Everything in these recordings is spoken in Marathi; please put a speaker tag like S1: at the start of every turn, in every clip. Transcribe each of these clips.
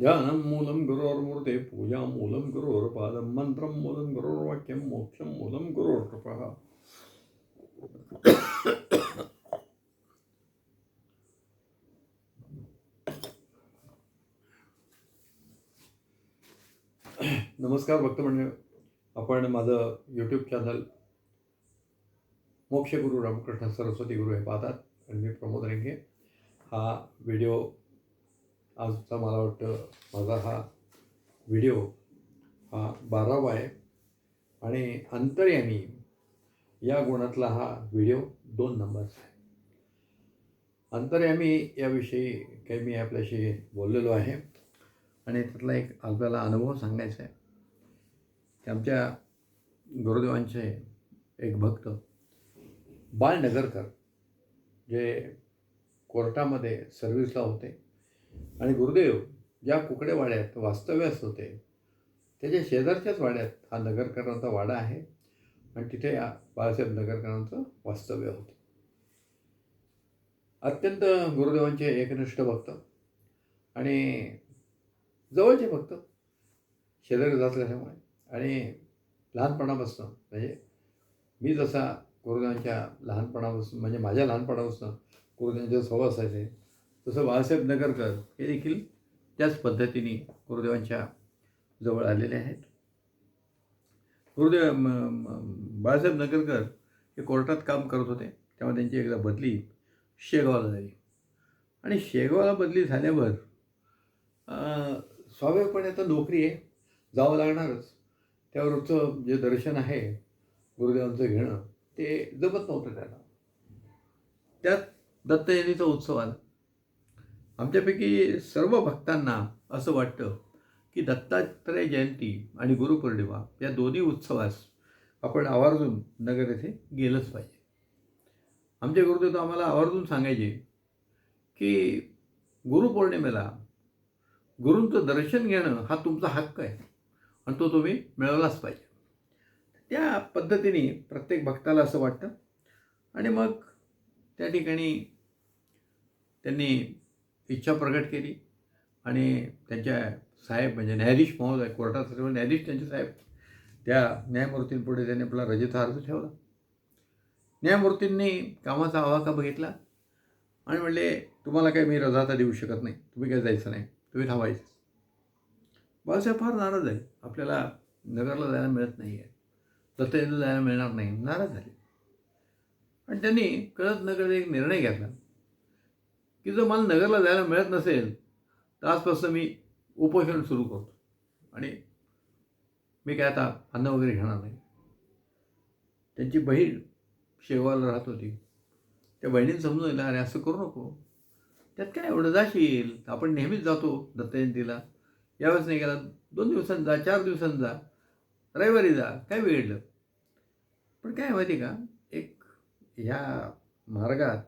S1: ध्यानं मूलं गुरोर्मूर्ते पूजा मूलं गुरोर्पादं मन्त्रं मूलं गुरोर्वाक्यं मोक्षं मूलं गुरोर्कृपः नमस्कार भक्त म्हणजे आपण माझं यूट्यूब चॅनल मोक्षगुरु रामकृष्ण सरस्वती गुरु हे पाहतात आणि मी प्रमोद रेंगे हा व्हिडिओ आजचा मला वाटतं माझा हा व्हिडिओ हा बारावा आहे. आणि अंतर्यामी या गुणातला हा व्हिडिओ दोन नंबरचा आहे. अंतर्यामी याविषयी काही मी आपल्याशी बोललेलो आहे. आणि त्यातला एक आपल्याला अनुभव सांगायचा आहे. की आमच्या गुरुदेवांचे एक भक्त बाळ नगरकर जे कोर्टामध्ये सर्व्हिसला होते. आणि गुरुदेव ज्या कुकडेवाड्यात वास्तव्यास होते त्याच्या शेजारच्याच वाड्यात हा नगरकरांचा वाडा आहे आणि तिथे बाळासाहेब नगरकरांचं वास्तव्य होतं. अत्यंत गुरुदेवांचे एकनिष्ठ भक्त आणि जवळचे भक्त शेजारी जात असल्यामुळे आणि लहानपणापासून म्हणजे मी जसा गुरुदेवांच्या लहानपणापासून म्हणजे माझ्या लहानपणापासून गुरुदेवांच्या सहवास असायचे तसं बाळासाहेब नगरकर हे देखील त्याच पद्धतीने गुरुदेवांच्या जवळ आलेले आहेत. गुरुदेव बाळासाहेब नगरकर हे कोर्टात काम करत होते. तेव्हा त्यांची एकदा बदली शेगावला झाली. आणि शेगावला बदली झाल्यावर स्वाभाविकपणे आता नोकरी आहे. जावं लागणारच. त्यावरचं जे दर्शन आहे गुरुदेवांचं घेणं ते जमत नव्हतं त्याला त्यात दत्त जयंतीचा उत्सव आला. आमच्यापैकी सर्व भक्तांना असं वाटतं की दत्तात्रय जयंती आणि गुरुपौर्णिमा या दोन्ही उत्सवास आपण आवर्जून नगर येथे गेलंच पाहिजे. आमचे गुरुदेव आम्हाला आवर्जून सांगायचे की गुरुपौर्णिमेला गुरूंचं दर्शन घेणं हा तुमचा हक्क आहे आणि तो तुम्ही मिळवलाच पाहिजे. त्या पद्धतीने प्रत्येक भक्ताला असं वाटतं. आणि मग त्या ठिकाणी त्यांनी इच्छा प्रकट केली आणि त्यांच्या साहेब म्हणजे न्यायाधीश महोदय कोर्टात न्यायाधीश त्यांचे साहेब त्या न्यायमूर्तींपुढे त्यांनी आपला रजेचा अर्ज ठेवला. न्यायमूर्तींनी कामाचा आवाका बघितला आणि म्हणले तुम्हाला काही मी रजाता देऊ शकत नाही. तुम्ही काय जायचं नाही. तुम्ही थांबायचं. बाळासाहेब फार नाराज आहे आपल्याला नगरला जायला मिळत नाही आहे. दत्तजयंतीला जायला मिळणार नाही. नाराज झाले. आणि त्यांनी कळत नकळत एक निर्णय घेतला. की जर मला नगरला जायला मिळत नसेल तर आजपासून मी उपोषण सुरू करतो. आणि मी काय आता अन्न वगैरे घेणार नाही. त्यांची बहीण शेवाला राहत होती. त्या बहिणीने समजून येईल अरे असं करू नको. त्यात काय एवढं जाशील? आपण नेहमीच जातो दत्तजयंतीला. यावेळेस नाही गेला दोन दिवसांनी जा चार दिवसांनी जा. रविवारी जा काय वेळलं पण काय माहिती का एक ह्या मार्गात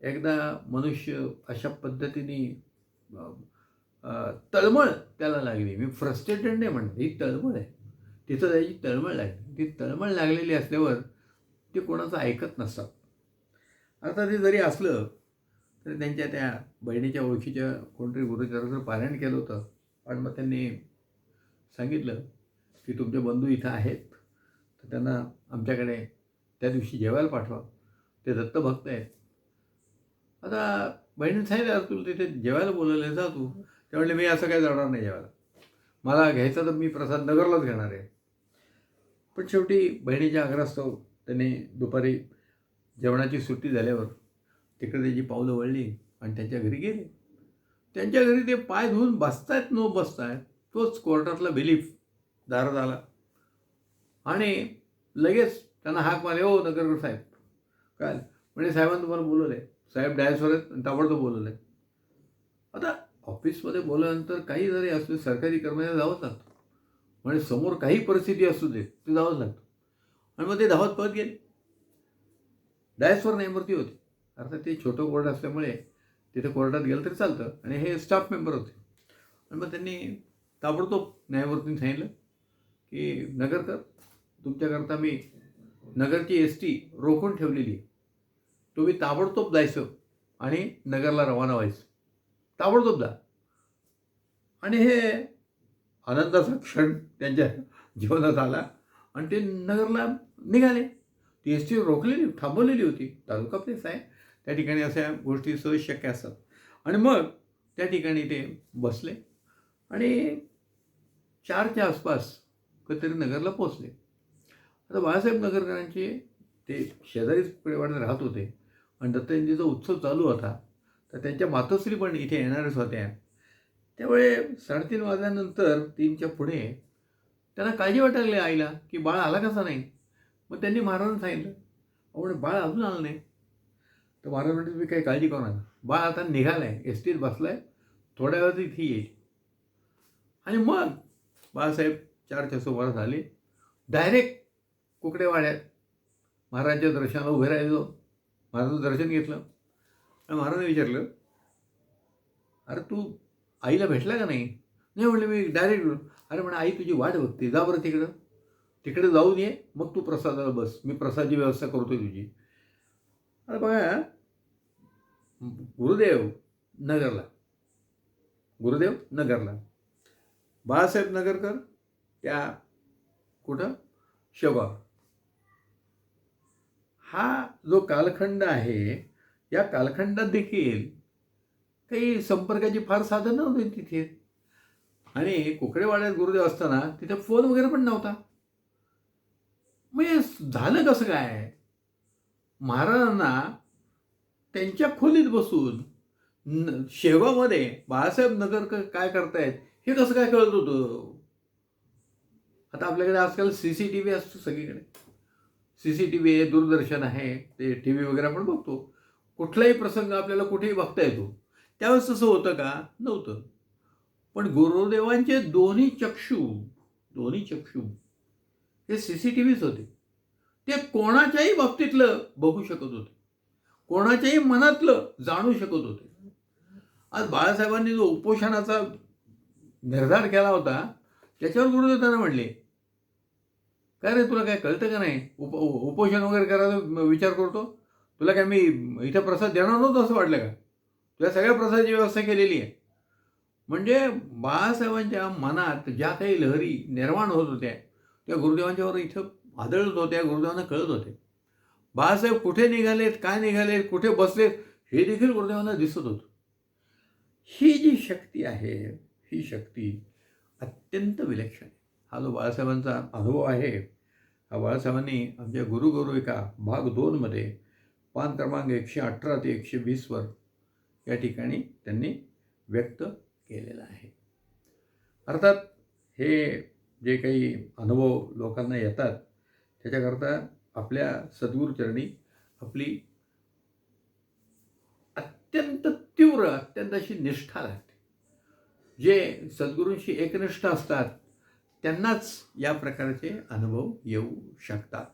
S1: एकदा मनुष्य अशा पद्धतीने तळमळ त्याला लागली. मी फ्रस्ट्रेटेड नाही म्हणते ही तळमळ आहे. तिथं त्याची तळमळ लागली. ती तळमळ लागलेली असल्यावर ते कोणाचं ऐकत नसतात. आता ते जरी असलं तरी त्यांच्या त्या बहिणीच्या ओळखीच्या कोणतरी गुरुचराचं पारायण केलं होतं. पण मग त्यांनी सांगितलं की तुमचे बंधू इथं आहेत तर त्यांना आमच्याकडे त्या दिवशी जेवायला पाठवा. ते दत्तभक्त आहेत. आता बहिणीने सांगितलं यार तुला तिथे जेवायला बोलवलं जा तू. ते म्हणले मी असं काय जाणार नाही जेवायला. मला घ्यायचं तर मी प्रसाद नगरलाच घेणार आहे. पण शेवटी बहिणीच्या आग्रहास्तव त्यांनी दुपारी जेवणाची सुट्टी झाल्यावर तिकडे त्याची पावलं वळली आणि त्यांच्या घरी गेले. त्यांच्या घरी ते पाय धुवून बसतायत न बसतायत तोच कोर्टातला बिलीफ दारात आला. आणि लगेच त्यांना हाक मारले हो नगरकर साहेब. काय? म्हणजे साहेबांनी तुम्हाला बोलवलं आहे साहेब डायसवर आहेत आणि ताबडतोब बोलवलं आता ऑफिसमध्ये बोलल्यानंतर काही जरी असले सरकारी कर्मचारी जावंच लागतो म्हणजे समोर काही परिस्थिती असू दे ते जावंच लागतं. आणि मग ते धावत पळत गेले. डायसवर न्यायमूर्ती होते. अर्थात ते छोटं कोर्ट असल्यामुळे तिथे कोर्टात गेलं तरी चालतं आणि हे स्टाफ मेंबर होते. आणि मग त्यांनी ताबडतोब न्यायमूर्तीने सांगितलं की नगरकर तुमच्याकरता मी नगरची एस टी रोखून ठेवलेली आहे. तुम्ही ताबडतोब जायचं आणि नगरला रवाना व्हायचं. ताबडतोब जा. आणि हे आनंदाचा क्षण त्यांच्या जीवनात आला आणि ते नगरला निघाले. ती एस टी रोखलेली थांबवलेली होती. तालुका प्लेस आहे त्या ठिकाणी अशा गोष्टी सहज शक्य असतात. आणि मग त्या ठिकाणी ते बसले आणि चारच्या आसपास कधीतरी नगरला पोचले आता बाळासाहेब नगरकरांचे ते शेजारीच पुढेवाड्यात राहत होते. आणि दत्तजयंतीचा उत्सव चालू होता तर त्यांच्या मातोश्री पण इथे येणारच होत्या. त्यामुळे साडेतीन वाजल्यानंतर तीनच्या पुढे त्यांना काळजी वाटायला लागली आईला की बाळ आला कसा नाही? मग त्यांनी महाराजांना सांगितलं अहो म्हणे, बाळ अजून आलं नाही. तर महाराज म्हणते तुम्ही काही काळजी करू नका. बाळ आता निघालं आहे एस टीत बसला आहे थोड्या वेळात इथे येईल. आणि मग बाळासाहेब चारच्या सुमारास आले. डायरेक्ट कुकडेवाड्यात महाराजांच्या दर्शनाला उभे राहिलो. महाराजांचं दर्शन घेतलं. आणि महाराजांनी विचारलं अरे तू आईला भेटला का नाही? नाही म्हटलं मी डायरेक्ट अरे म्हणे आई तुझी वाट बघते जा बरं तिकडं. तिकडे जाऊन ये मग तू प्रसादाला बस. मी प्रसादची व्यवस्था करतो तुझी. अरे बघा गुरुदेव नगरला. गुरुदेव नगरला. बाळासाहेब नगरकर त्या कुठं? शेगाव. हा जो कालखंड आहे या कालखंडात देखील काही संपर्काची फार साधन नव्हती तिथे. आणि कुकडेवाड्यात गुरुदेव असताना तिथे फोन वगैरे पण नव्हता. म्हणजे झालं कसं काय? महाराजांना त्यांच्या खोलीत बसून न शेगावमध्ये बाळासाहेब नगर काय करतायत हे कसं काय कळत होतं? आता आपल्याकडे आजकाल सी सी टी व्ही असतो सगळीकडे. सी सी टी व्ही आहे दूरदर्शन आहे ते टी व्ही वगैरे आपण बघतो. कुठलाही प्रसंग आपल्याला कुठेही बघता येतो. त्यावेळेस तसं होतं का? नव्हतं. पण गुरुदेवांचे दोन्ही चक्षू दोन्ही चक्षू हे सी सी टी व्हीच होते. ते कोणाच्याही बाबतीतलं बघू शकत होते. कोणाच्याही मनातलं जाणू शकत होते. आज बाळासाहेबांनी जो उपोषणाचा निर्धार केला होता त्याच्यावर गुरुदेव त्यांना म्हणले काय रे तुला काय कळतं का नाही? उप उपोषण वगैरे करायचा विचार करतो? तुला काय मी इथं प्रसाद देणार नव्हतं असं वाटलं का? तुला सगळ्या प्रसादाची व्यवस्था केलेली आहे. म्हणजे बाळासाहेबांच्या मनात ज्या काही लहरी निर्माण होत होत्या त्या गुरुदेवांच्यावर इथं आदळत होत्या गुरुदेवांना कळत होते. बाळासाहेब कुठे निघालेत काय निघालेत कुठे बसलेत हे देखील गुरुदेवांना दिसत होतं. ही जी शक्ती आहे ही शक्ती अत्यंत विलक्षण आहे. हा जो बाळासाहेबांचा अनुभव आहे हा बाळासाहेबांनी आमच्या गुरुगौरविका भाग दोनमध्ये पान क्रमांक एकशे अठरा ते एकशे वीसवर या ठिकाणी त्यांनी व्यक्त केलेला आहे. अर्थात हे जे काही अनुभव लोकांना येतात त्याच्याकरता आपल्या सद्गुरुचरणी आपली अत्यंत तीव्र अत्यंत अशी निष्ठा लागते. जे सद्गुरूंशी एकनिष्ठ असतात त्यांनाच या प्रकारचे अनुभव येऊ शकतात.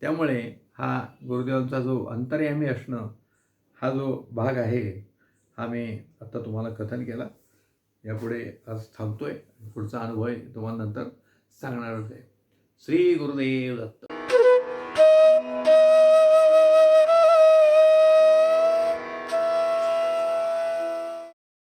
S1: त्यामुळे हा गुरुदेवांचा जो अंतर्यामी असणं हा जो भाग आहे हा मी आत्ता तुम्हाला कथन केला. यापुढे आज थांबतो आहे पुढचा अनुभव तुम्हाला नंतर सांगणारच आहे. श्री गुरुदेव दत्त.